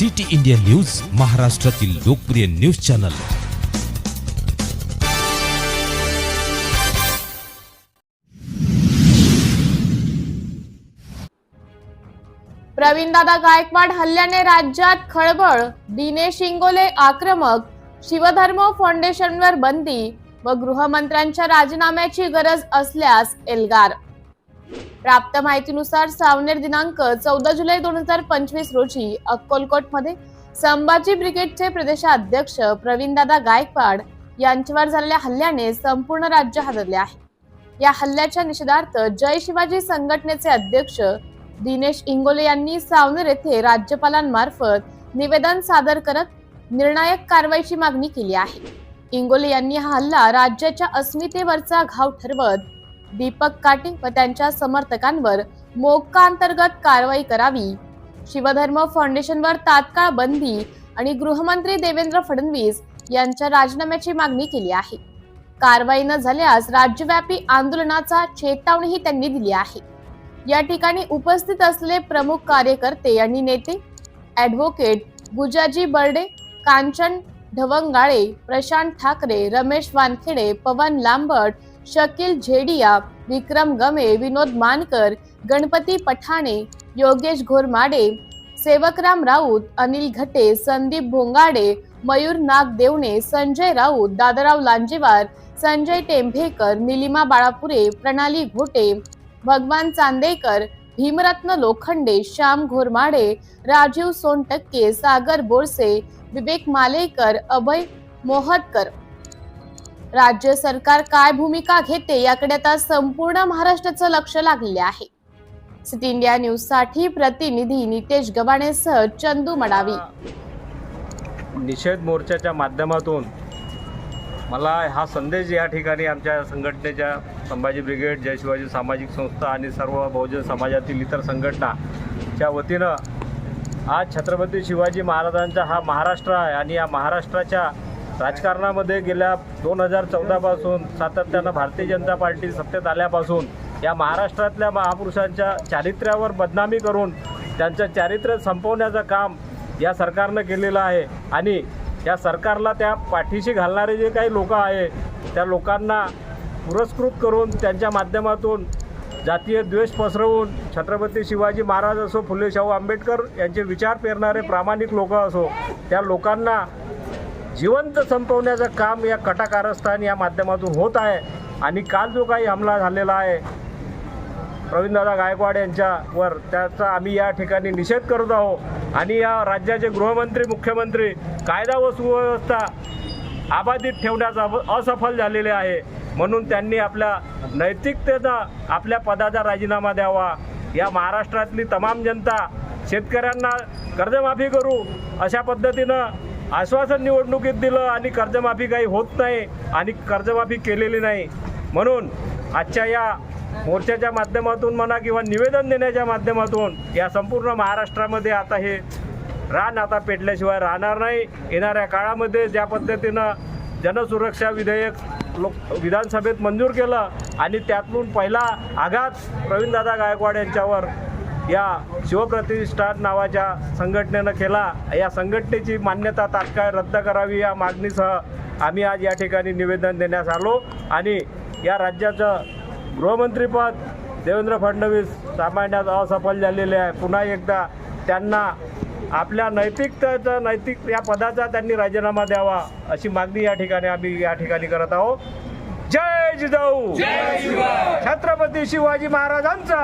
City India news महाराष्ट्रातील लोकप्रिय news channel. प्रवीणदादा गायकवाड हल्ल्याने राज्यात खळबळ दिनेश इंगोले आक्रमक शिवधर्म फाउंडेशनवर बंदी व गृहमंत्र्यांच्या राजीनाम्याची गरज असल्यास एल्गार प्राप्त माहितीनुसार सावनेर दिनांक चौदा जुलै दोन हजार पंचवीस रोजी अक्कलकोटमध्ये संभाजी ब्रिगेडचे प्रदेशाध्यक्ष प्रवीणदादा गायकवाड यांच्यावर झालेल्या हल्ल्याने संपूर्ण राज्य हादरले आहे. या हल्ल्याच्या निषेधार्थ जय शिवाजी संघटनेचे अध्यक्ष दिनेश इंगोले यांनी सावनेर येथे राज्यपालांमार्फत निवेदन सादर करत निर्णायक कारवाईची मागणी केली आहे. इंगोले यांनी हा हल्ला राज्याच्या अस्मितेवरचा घाव ठरवत दीपक काटे व त्यांच्या समर्थकांवर मोक्का अंतर्गत कारवाई करावी. शिवधर्म फाउंडेशनवर तात्काळ बंदी आणि गृहमंत्री देवेंद्र फडणवीस यांच्या राजीनाम्याची मागणी केली आहे. कारवाई न झाल्यास राज्यव्यापी आंदोलनाचा चेतावणीही त्यांनी दिली आहे. या ठिकाणी उपस्थित असलेले प्रमुख कार्यकर्ते आणि नेते ॲडव्होकेट गुजाजी बर्डे कांचन ढवंगाळे प्रशांत ठाकरे रमेश वानखेडे पवन लांबट शकील झेडिया विक्रम गमे विनोद मानकर गणपती पठाणे योगेश घोरमाडे सेवकराम राऊत अनिल घटे संदीप भोंगाडे मयूर नाग देवणे संजय राऊत दादाराव लांजेवार संजय टेंभेकर निलिमा बाळापुरे प्रणाली घोटे भगवान चांदेकर भीमरत्न लोखंडे श्याम घोरमाडे राजीव सोनटक्के सागर बोरसे विवेक मालेकर अभय मोहतकर. राज्य सरकार काय भूमिका घेते याकडे आता संपूर्ण महाराष्ट्राचं लक्ष लागले आहे. सिटी इंडिया न्यूजसाठी प्रतिनिधी नितेश गवाणेसह चंदू मडावी. निषेध मोर्चाच्या माध्यमातून मला हा संदेश या ठिकाणी आमच्या संघटनेच्या संभाजी ब्रिगेड जय शिवाजी सामाजिक संस्था आणि सर्व बहुजन समाजातील इतर संघटनाच्या वतीनं आज छत्रपती शिवाजी महाराजांचा हा महाराष्ट्र आहे आणि या महाराष्ट्राच्या राजकारणामध्ये गेल्या दोन हजार चौदापासून सातत्यानं भारतीय जनता पार्टी सत्तेत आल्यापासून या महाराष्ट्रातल्या महापुरुषांच्या चारित्र्यावर बदनामी करून त्यांचं चारित्र्य संपवण्याचं काम या सरकारनं केलेलं आहे. आणि या सरकारला त्या पाठीशी घालणारे जे काही लोक आहे त्या लोकांना पुरस्कृत करून त्यांच्या माध्यमातून जातीय द्वेष पसरवून छत्रपती शिवाजी महाराज असो फुले शाहू आंबेडकर यांचे विचार पेरणारे प्रामाणिक लोक असो त्या लोकांना जिवंत संपवण्याचं काम या कटाकारस्थान या माध्यमातून होत आहे. आणि काल जो काही हमला झालेला आहे प्रवीणदादा गायकवाड यांच्यावर त्याचा आम्ही या ठिकाणी निषेध करत आहोत. आणि या राज्याचे गृहमंत्री मुख्यमंत्री कायदा व सुव्यवस्था आबाधित ठेवण्याचा असफल झालेले आहे. म्हणून त्यांनी आपल्या नैतिकतेचा आपल्या पदाचा राजीनामा द्यावा. या महाराष्ट्रातली तमाम जनता शेतकऱ्यांना कर्जमाफी करू अशा पद्धतीनं आश्वासन निवडणुकीत दिलं आणि कर्जमाफी काही होत नाही आणि कर्जमाफी केलेली नाही. म्हणून आजच्या या मोर्चाच्या माध्यमातून म्हणा किंवा निवेदन देण्याच्या माध्यमातून या संपूर्ण महाराष्ट्रामध्ये आता हे रान आता पेटल्याशिवाय राहणार नाही. येणाऱ्या काळामध्ये ज्या पद्धतीनं जनसुरक्षा विधेयक लोक विधानसभेत मंजूर केलं आणि त्यातून पहिला आघात प्रवीणदादा गायकवाड यांच्यावर या शिवप्रतिष्ठान नावाच्या संघटनेनं केला. या संघटनेची मान्यता तात्काळ रद्द करावी या मागणीसह आम्ही आज या ठिकाणी निवेदन देण्यास आलो आणि या राज्याचं गृहमंत्रीपद देवेंद्र फडणवीस सामान्यात असफल झालेले आहे. पुन्हा एकदा त्यांना आपल्या नैतिकतेचा नैतिक या पदाचा त्यांनी राजीनामा द्यावा अशी मागणी या ठिकाणी आम्ही या ठिकाणी करत आहोत. जय जिजाऊ! छत्रपती शिवाजी महाराजांचा!